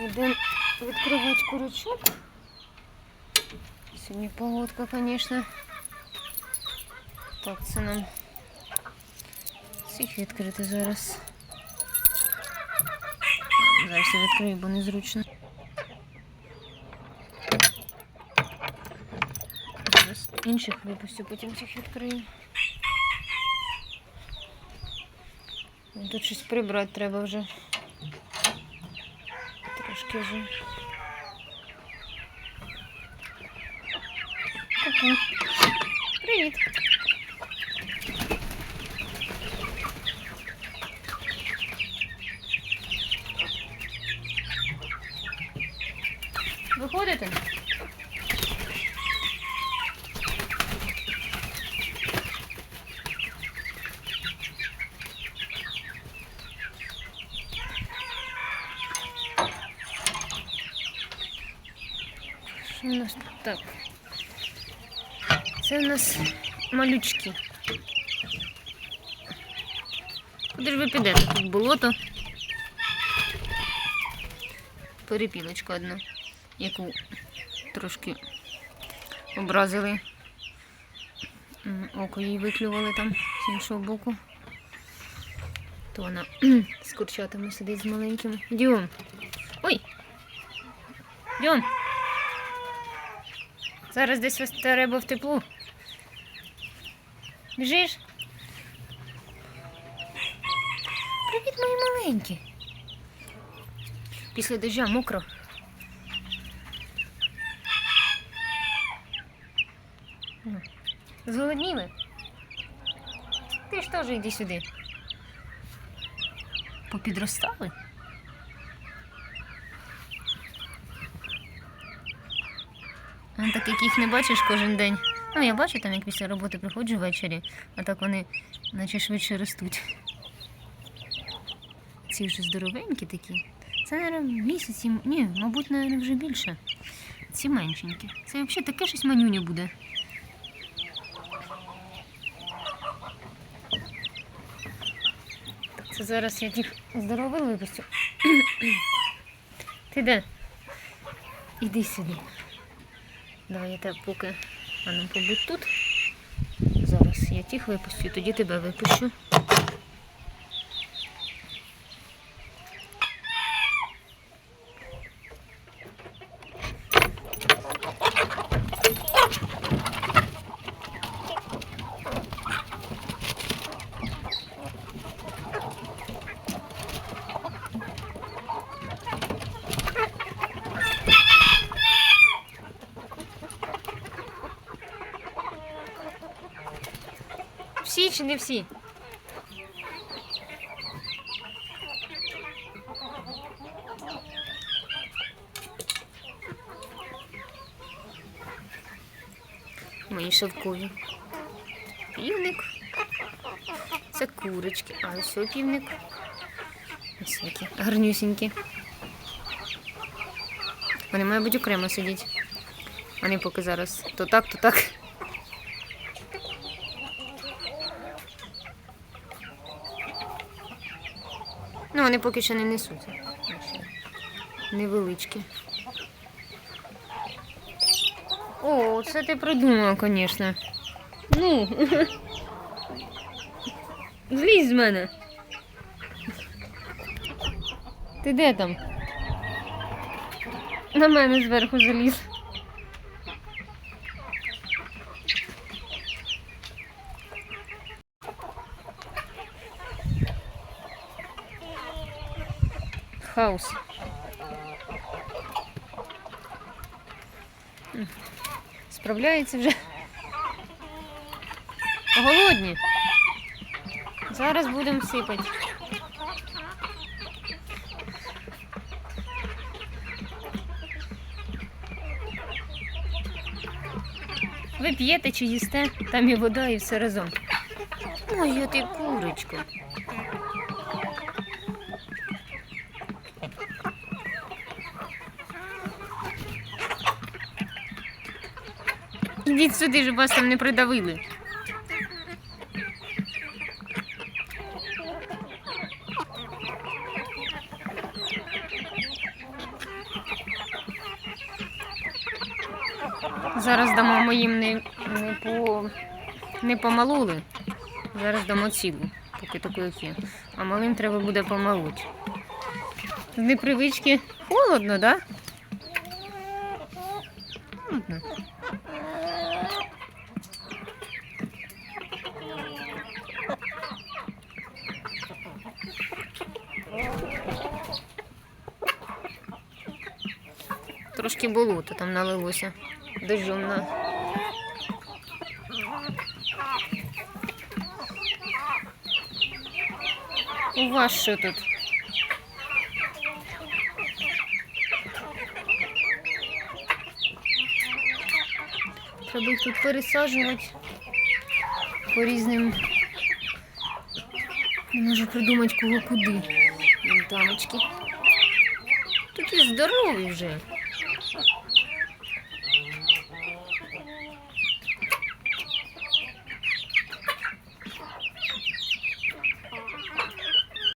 Йдемо відкривати курочок. Сьогодні погодка, звісно. Так, це нам всіх відкрити зараз. Зараз я відкрию, бо незручно. Зараз інших випустю, потім цих відкрию. Ну, Тут щось прибрати треба вже. Трошки вже. Ку-ку. Привіт. Виходите? У нас тут так? Це у нас малючки. Куди ж ви підете? Тут болото. Перепілочка одна, яку трошки образили. Око їй виклювали там з іншого боку. То вона з курчатами сидить з маленькими. Діом. Ой! Діом! Зараз десь ось треба в теплу. Біжиш? Привіт, мої маленькі. Після дождя мокро. Ну, Зголодніли? Ти ж теж йди сюди. Попідростали? Так як їх не бачиш кожен день. Ну, я бачу там, як після роботи приходжу ввечері, а так вони наче швидше ростуть. Ці вже здоровенькі такі. Це, мабуть, місяці, ні, мабуть, навіть вже більше. Ці меншенькі. Це взагалі таке щось манюня буде. Це зараз я тих здорових випустю. Ти де? Іди сюди. Давай я тебе поки а ну, побудь тут. Зараз я тих випустю, тоді тебе випущу. Всі чи не всі? Мої шовкові. Півник. Це курочки. А ось півник. Ось які гарнюсінькі. Вони мають окремо сидіти. Вони поки зараз то так, то так. Ну, вони поки що не несуться. Невеличкі. О, це ти придумав, звісно. Ну. Злізь з мене. Ти де там? На мене зверху заліз. Хаос. Справляється вже. Голодні. Зараз будемо сипати. Ви п'єте чи їсте, там і вода, і все разом. Ой, я ти курочко. Ідіть сюди, щоб вас там не придавили. Зараз дамо моїм не не, по, не помалули. Зараз дамо цілу, поки такої є. А малим треба буде помалути. З непривички холодно, так? Да? Трошки болото там налилося. Дождем на. У вас що тут? Треба їх тут пересаджувати по різним. Не можу придумати кого куди. Вон. Тут здорові вже. Ha ha ha.